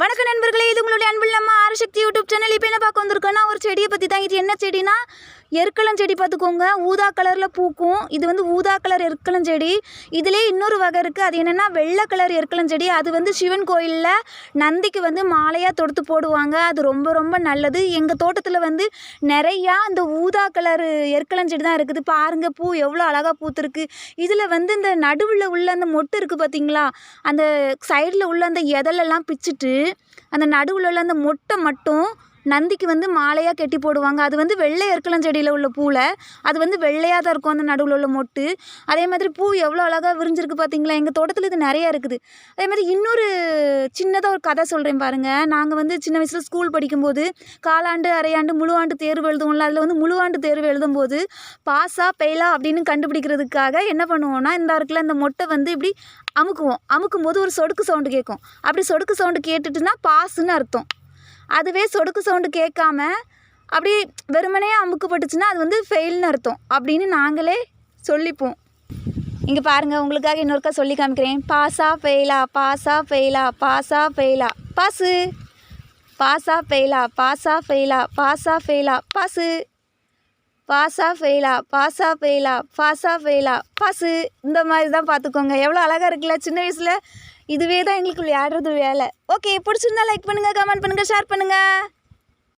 வணக்கம் நண்பர்களே இது உங்களுடைய அன்பில் நம்ம ஆரசக்தி யூடியூப் சேனல். இப்போ என்ன பார்க்க வந்திருக்கோன்னா ஒரு செடியை பற்றி தான். இது என்ன செடினா எருக்கலஞ்செடி பார்த்துக்கோங்க. ஊதா கலரில் பூக்கும். இது வந்து ஊதா கலர் எருக்கலஞ்செடி. இதிலே இதுலேயே இன்னொரு வகை இருக்குது அது என்னென்னா வெள்ளை கலர் எருக்களம் செடி அது வந்து சிவன் கோயிலில் நந்திக்கு வந்து மாலையாக தொடுத்து போடுவாங்க. அது ரொம்ப ரொம்ப நல்லது. எங்கள் தோட்டத்தில் வந்து நிறையா அந்த ஊதா கலர் எருக்களம் செடி தான் இருக்குது. பாருங்கள் பூ எவ்வளோ அழகாக பூத்துருக்கு. இதில் வந்து இந்த நடுவில் உள்ள அந்த மொட்டு இருக்குது பார்த்தீங்களா அந்த சைடில் உள்ள அந்த எதலெல்லாம் பிச்சுட்டு அந்த நடுவில் உள்ள அந்த மொட்டை மட்டும் நந்திக்கு வந்து மாலையாக கட்டி போடுவாங்க. அது வந்து வெள்ளை எருக்கலம் செடியில் உள்ள பூவில் அது வந்து வெள்ளையாக தான் இருக்கும் அந்த நடுவில் உள்ள மொட்டு. அதே மாதிரி பூ எவ்வளோ அழகாக விரிஞ்சிருக்கு பார்த்தீங்களா எங்கள் தோட்டத்தில் இது நிறையா இருக்குது. அதே மாதிரி இன்னொரு சின்னதாக ஒரு கதை சொல்கிறேன் பாருங்கள் நாங்கள் வந்து சின்ன வயசில் ஸ்கூல் படிக்கும்போது காலாண்டு அரையாண்டு முழு ஆண்டு தேர்வு எழுதுவோம்ல அதில் வந்து முழு ஆண்டு தேர்வு எழுதும்போது பாஸா பெயிலா அப்படின்னு கண்டுபிடிக்கிறதுக்காக என்ன பண்ணுவோம்னா இந்த இருக்குல்ல இந்த மொட்டை வந்து இப்படி அமுக்குவோம். அமுக்கும் போது ஒரு சொடுக்கு சவுண்டு கேட்கும் அப்படி சொடுக்கு சவுண்டு கேட்டுட்டுனா பாஸ்ன்னு அர்த்தம். அதுவே சொடுக்கு சவுண்டு கேட்காம அப்படி வெறுமனே அமுக்குப்பட்டுச்சுன்னா அது வந்து ஃபெயில்னு அர்த்தம். அப்படின்னு நாங்களே சொல்லிப்போம். இங்கே பாருங்கள் உங்களுக்காக இன்னொருக்கா சொல்லி காமிக்கிறேன். பாஸா ஃபெயிலா பாஸா ஃபெயிலா பாஸா ஃபெயிலா பாஸு பாஸா ஃபெயிலா பாஸா ஃபெயிலா பாஸா ஃபெயிலா பாஸு பாஸா ஃபெயிலா பாஸா ஃபெயிலா பாஸா ஃபெயிலா பாஸு இந்த மாதிரி தான் பார்த்துக்கோங்க. எவ்வளோ அழகாக இருக்குல்ல சின்ன வயசில் இதுவே தான் எங்களுக்கு விளையாடுறது வேலை. ஓகே பிடிச்சிருந்தா லைக் பண்ணுங்கள் கமெண்ட் பண்ணுங்கள் ஷேர் பண்ணுங்கள்